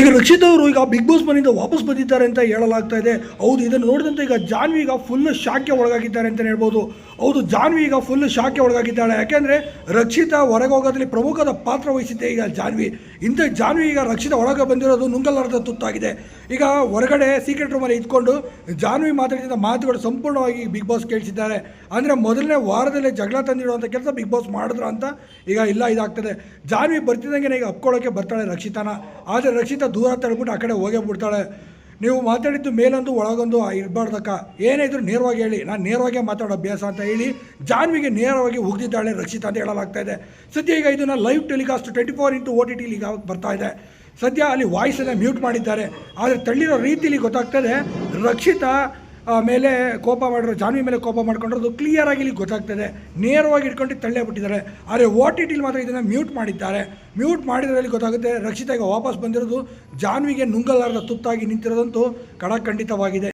ಈಗ ರಕ್ಷಿತ್ ಅವರು ಈಗ ಬಿಗ್ ಬಾಸ್ ಮನೆಯಿಂದ ವಾಪಸ್ ಬಂದಿದ್ದಾರೆ ಅಂತ ಹೇಳಲಾಗ್ತಾ ಇದೆ. ಹೌದು, ಇದನ್ನು ನೋಡಿದಂತೆ ಈಗ ಜಾನ್ವಿ ಈಗ ಫುಲ್ ಶಾಕ್ಗೆ ಒಳಗಾಗಿದ್ದಾರೆ ಅಂತ ಹೇಳ್ಬೋದು. ಹೌದು, ಜಾನ್ವಿ ಈಗ ಫುಲ್ ಶಾಕ್ಗೆ ಒಳಗಾಗಿದ್ದಾಳೆ. ಯಾಕೆಂದರೆ ರಕ್ಷಿತ ಹೊರಗೆ ಹೋಗೋದ್ರಲ್ಲಿ ಪ್ರಮುಖದ ಪಾತ್ರ ವಹಿಸಿದ್ದೆ ಈಗ ಜಾನ್ವಿ. ಇಂಥ ಜಾನ್ವಿ ಈಗ ರಕ್ಷಿತ ಒಳಗೆ ಬಂದಿರೋದು ನುಂಗಲಾರದ ತುತ್ತಾಗಿದೆ. ಈಗ ಹೊರಗಡೆ ಸೀಕ್ರೆಟ್ ರೂಮಲ್ಲಿ ಇದ್ಕೊಂಡು ಜಾನ್ವಿ ಮಾತಾಡಿದ ಮಾತುಗಳು ಸಂಪೂರ್ಣವಾಗಿ ಬಿಗ್ ಬಾಸ್ ಕೇಳಿಸಿದ್ದಾರೆ. ಅಂದರೆ ಮೊದಲನೇ ವಾರದಲ್ಲೇ ಜಗಳ ತಂದಿಡುವಂಥ ಕೆಲಸ ಬಿಗ್ ಬಾಸ್ ಮಾಡಿದ್ರು ಅಂತ ಈಗ ಇಲ್ಲ ಇದಾಗ್ತದೆ. ಜಾನ್ವಿ ಬರ್ತಿದ್ದಂಗೆ ಈಗ ಅಪ್ಕೊಳ್ಳೋಕ್ಕೆ ಬರ್ತಾಳೆ ರಕ್ಷಿತಾನ. ಆದರೆ ರಕ್ಷಿತಾ ದೂರ ತಳ್ಬಿಟ್ಟು ಆ ಕಡೆ ಹೋಗೇ ಬಿಡ್ತಾಳೆ. ನೀವು ಮಾತಾಡಿದ್ದು ಮೇಲೊಂದು ಒಳಗೊಂದು ಇರಬಾರ್ದಕ್ಕ ಏನೇ ಇದ್ರು ನೇರವಾಗಿ ಹೇಳಿ. ನಾನು ನೇರವಾಗಿ ಮಾತಾಡೋ ಅಭ್ಯಾಸ ಅಂತ ಹೇಳಿ ಜಾನ್ವಿಗೆ ನೇರವಾಗಿ ಉಗ್ದಿದ್ದಾಳೆ ರಕ್ಷಿತ ಅಂತ ಹೇಳಲಾಗ್ತಾ ಇದೆ. ಸದ್ಯ ಈಗ ಇದನ್ನು live telecast twenty four into O T ಟಿಲಿ ಈಗ ಬರ್ತಾ ಇದೆ. ಸದ್ಯ ಅಲ್ಲಿ ವಾಯ್ಸನ್ನು ಮ್ಯೂಟ್ ಮಾಡಿದ್ದಾರೆ. ಆದರೆ ತಳ್ಳಿರೋ ರೀತಿಲಿ ಗೊತ್ತಾಗ್ತದೆ ರಕ್ಷಿತಾ ಮೇಲೆ ಕೋಪ ಮಾಡಿರೋ, ಜಾನ್ವಿ ಮೇಲೆ ಕೋಪ ಮಾಡ್ಕೊಂಡಿರೋದು ಕ್ಲಿಯರಾಗಿ ಇಲ್ಲಿ ಗೊತ್ತಾಗ್ತದೆ. ನೇರವಾಗಿ ಇಟ್ಕೊಂಡು ತಳ್ಳೇ ಬಿಟ್ಟಿದ್ದಾರೆ. ಆದರೆ ಓ ಟಿ ಟಿಲಿ ಮಾತ್ರ ಇದನ್ನು ಮ್ಯೂಟ್ ಮಾಡಿದ್ದಾರೆ. ಮ್ಯೂಟ್ ಮಾಡಿದ್ರಲ್ಲಿ ಗೊತ್ತಾಗುತ್ತೆ, ರಕ್ಷಿತಾಗೆ ವಾಪಸ್ ಬಂದಿರೋದು ಜಾನ್ವಿಗೆ ನುಂಗಲಾರದ ತುತ್ತಾಗಿ ನಿಂತಿರೋದಂತೂ ಕಡಖಂಡಿತವಾಗಿದೆ